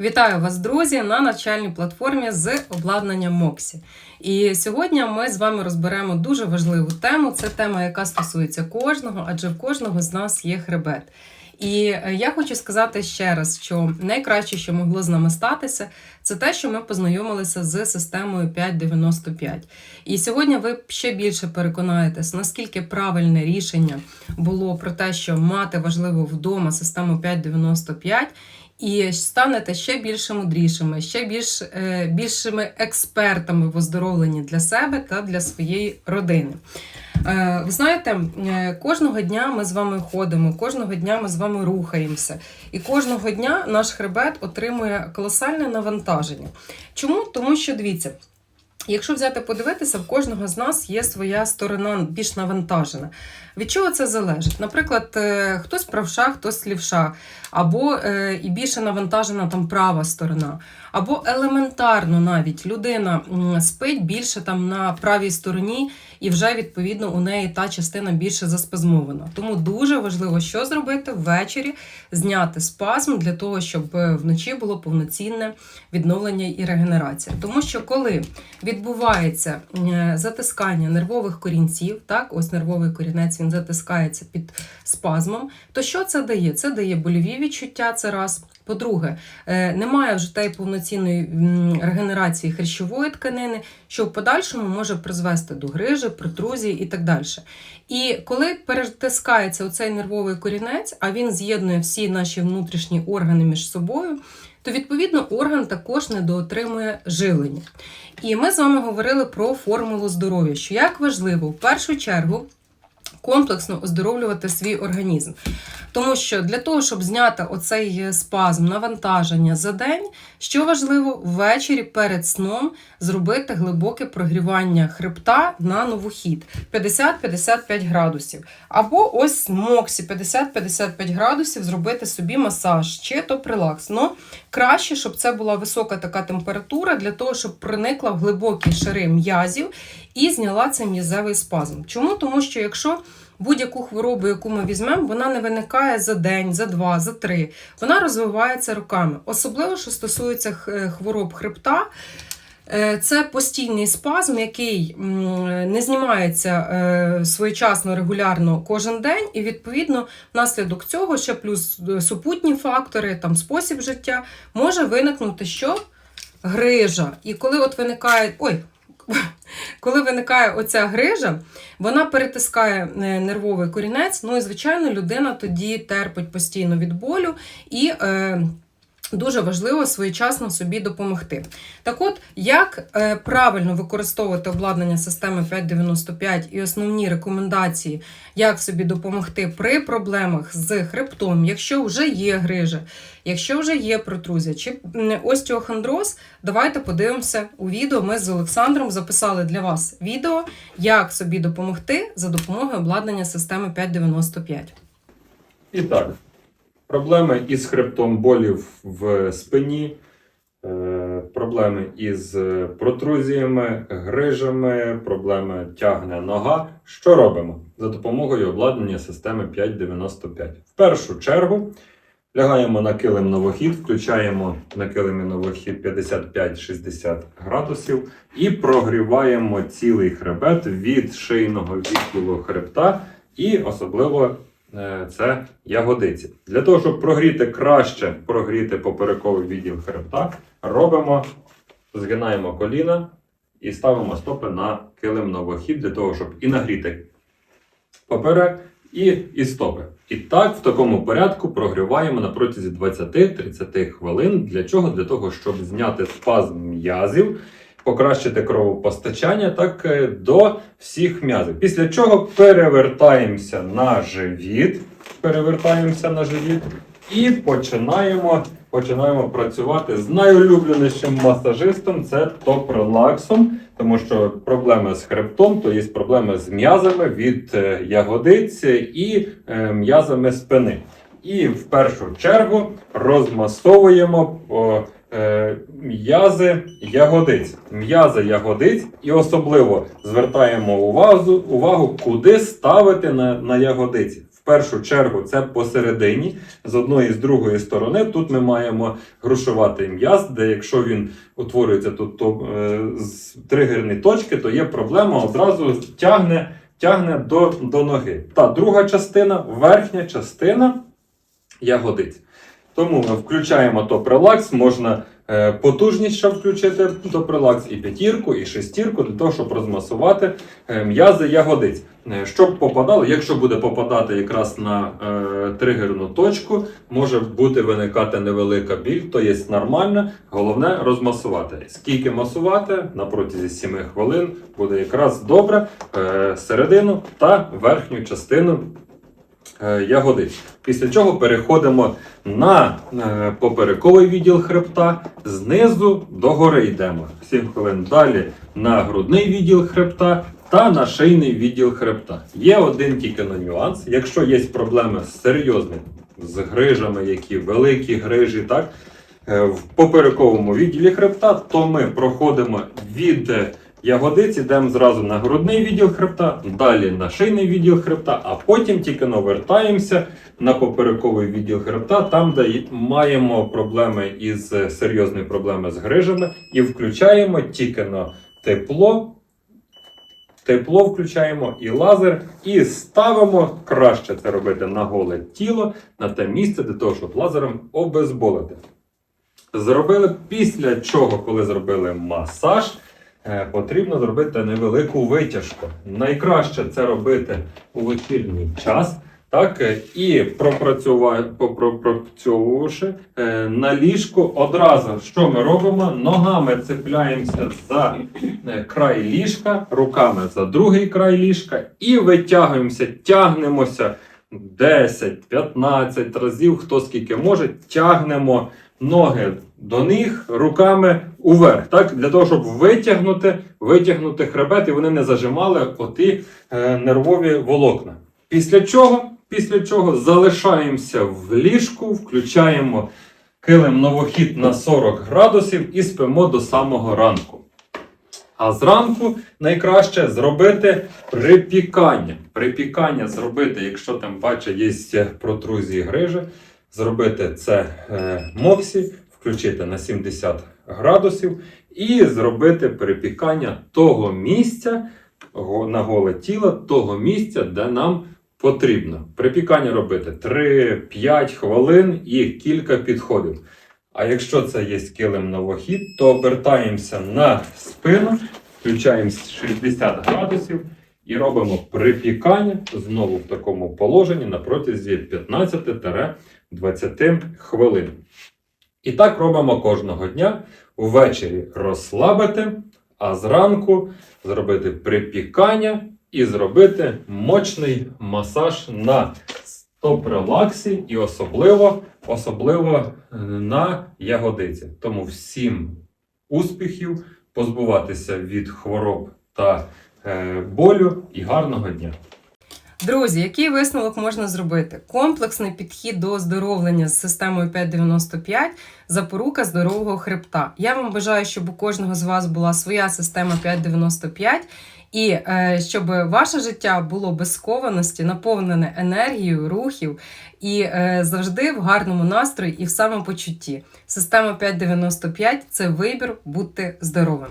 Вітаю вас, друзі, на навчальній платформі з обладнання Моксі. І сьогодні ми з вами розберемо дуже важливу тему. Це тема, яка стосується кожного, адже в кожного з нас є хребет. І е, я хочу сказати ще раз, що найкраще, що могло з нами статися, це те, що ми познайомилися з системою 595. І сьогодні ви ще більше переконаєтесь, наскільки правильне рішення було про те, що мати важливо вдома систему 595, і станете ще більше мудрішими, ще більш, е, більшими експертами в оздоровленні для себе та для своєї родини. Е, Ви знаєте, е, кожного дня ми з вами ходимо, кожного дня ми з вами рухаємося, і кожного дня наш хребет отримує колосальне навантаження. Чому? Тому що дивіться. Якщо взяти подивитися, в кожного з нас є своя сторона більш навантажена. Від чого це залежить? Наприклад, е, хтось правша, хтось лівша, або е, і більше навантажена там права сторона, або елементарно навіть людина спить більше там на правій стороні, і вже відповідно у неї та частина більше заспазмована. Тому дуже важливо, що зробити ввечері, зняти спазм для того, щоб е, вночі було повноцінне відновлення і регенерація. Тому що коли відбувається е, затискання нервових корінців, так, ось нервовий корінець він затискається під спазмом, то що це дає? Це дає больові відчуття, це раз. По-друге, е, немає вже тієї повноцінної регенерації хрящової тканини, що в подальшому може призвести до грижі, протрузії і так далі. І коли перетискається оцей нервовий корінець, а він з'єднує всі наші внутрішні органи між собою, то відповідно орган також недоотримує живлення. І ми з вами говорили про формулу здоров'я, що як важливо в першу чергу комплексно оздоровлювати свій організм. Тому що для того, щоб зняти оцей спазм, навантаження за день, що важливо ввечері перед сном зробити глибоке прогрівання хребта на новохід 50-55 градусів. Або ось моксі 50-55 градусів зробити собі масаж чи то прилакс. Ну, краще, щоб це була висока така температура, для того, щоб проникла в глибокі шари м'язів і зняла цей м'язевий спазм. Чому? Тому що якщо будь-яку хворобу, яку ми візьмемо, вона не виникає за день, за два, за три. Вона розвивається роками. Особливо, що стосується хвороб хребта. Е, Це постійний спазм, який не знімається е, своєчасно, регулярно кожен день, і відповідно внаслідок цього ще плюс е, супутні фактори, там спосіб життя, може виникнути що? Грижа. І коли от виникає. Ой, коли виникає оця грижа, вона перетискає е, нервовий корінець. Ну і звичайно, людина тоді терпить постійно від болю і. Е, Дуже важливо своєчасно собі допомогти. Так от, як е, правильно використовувати обладнання системи 595 і основні рекомендації, як собі допомогти при проблемах з хребтом, якщо вже є грижа, якщо вже є протрузія чи остеохондроз, давайте подивимося у відео. Ми з Олександром записали для вас відео, як собі допомогти за допомогою обладнання системи 595. І так, проблеми із хребтом болів в спині, е, проблеми із е, протрузіями, грижами, проблеми тягне нога. Що робимо за допомогою обладнання системи 595? В першу чергу лягаємо на килим новохід, включаємо на килимі новохід 55-60 градусів і прогріваємо цілий хребет від шийного відділу хребта і особливо це ягодиці. Для того, щоб прогріти краще, прогріти поперековий відділ хребта, робимо, згинаємо коліна і ставимо стопи на килим новохід для того, щоб і нагріти поперек, і, і стопи. І так, в такому порядку прогріваємо на протязі 20-30 хвилин. Для чого? Для того, щоб зняти спазм м'язів, покращити кровопостачання так е, до всіх м'язів. Після чого перевертаємося на живіт. Перевертаємося на живіт і починаємо, починаємо працювати з найулюбленішим масажистом це топ-релаксом, тому що проблеми з хребтом, то є проблеми з м'язами від е, ягодиць і е, м'язами спини. І в першу чергу розмасовуємо о, е, м'язи ягодиць. М'язи ягодиць, і особливо звертаємо увагу, увагу куди ставити на, на ягодиці. В першу чергу це посередині, з одної і з другої сторони. Тут ми маємо грушувати м'яз, де якщо він утворюється тут то, е, з тригерні точки, то є проблема одразу тягне, тягне до, до ноги. Та друга частина, верхня частина ягодиць. Тому ми включаємо топрелакс, можна е, потужніше включити топрелакс і п'ятірку, і шестірку для того, щоб розмасувати е, м'язи ягодиць. Е, Щоб попадало, якщо буде попадати якраз на е, тригерну точку, може бути виникати невелика біль, то є нормально. Головне розмасувати. Скільки масувати на протязі 7 хвилин буде якраз добре е, середину та верхню частину е, ягодиць. Після чого переходимо на е, поперековий відділ хребта, знизу до гори йдемо. 7 хвилин далі на грудний відділ хребта та на шийний відділ хребта. Є один тільки на нюанс. Якщо є проблеми серйозні з грижами, які великі грижі, так, е, в поперековому відділі хребта, то ми проходимо від ягодиць, йдемо зразу на грудний відділ хребта, далі на шийний відділ хребта, а потім тільки навертаємося на поперековий відділ хребта, там, де маємо проблеми із е, серйозні проблеми з грижами, і включаємо тільки на тепло. Тепло включаємо і лазер, і ставимо краще це робити на голе тіло, на те місце для того, щоб лазером обезболити. Зробили після чого, коли зробили масаж, потрібно зробити невелику витяжку. Найкраще це робити у вечірній час. Так, е, і пропрацьовувавши е, на ліжку одразу, що ми робимо? Ногами цепляємося за е, край ліжка, руками за другий край ліжка і витягуємося, тягнемося 10-15 разів, хто скільки може, тягнемо ноги до них руками уверх, так? Для того, щоб витягнути, витягнути хребет, і вони не зажимали оті е, нервові волокна. Після чого? Після чого залишаємося в ліжку, включаємо килим новохід на 40 градусів і спимо до самого ранку. А зранку найкраще зробити припікання. Припікання зробити, якщо там бачить, є протрузії грижі, зробити це е, моксі, включити на 70 градусів і зробити припікання того місця на голе тіло, того місця, де нам потрібно. Припікання робити 3-5 хвилин і кілька підходів. А якщо це є килим новохід, то обертаємося на спину, включаємо 60 градусів і робимо припікання знову в такому положенні на протязі 15-20 хвилин. І так робимо кожного дня. Ввечері розслабити, а зранку зробити припікання і зробити мощний масаж на стоп-релаксі і особливо, особливо е, на ягодиці. Тому всім успіхів, позбуватися від хвороб та е, болю і гарного дня. Друзі, який висновок можна зробити? Комплексний підхід до оздоровлення з системою 595 запорука здорового хребта. Я вам бажаю, щоб у кожного з вас була своя система 595 і е, щоб ваше життя було без скованості, наповнене енергією, рухів і е, завжди в гарному настрої і в самопочутті. Система 595 це вибір бути здоровим.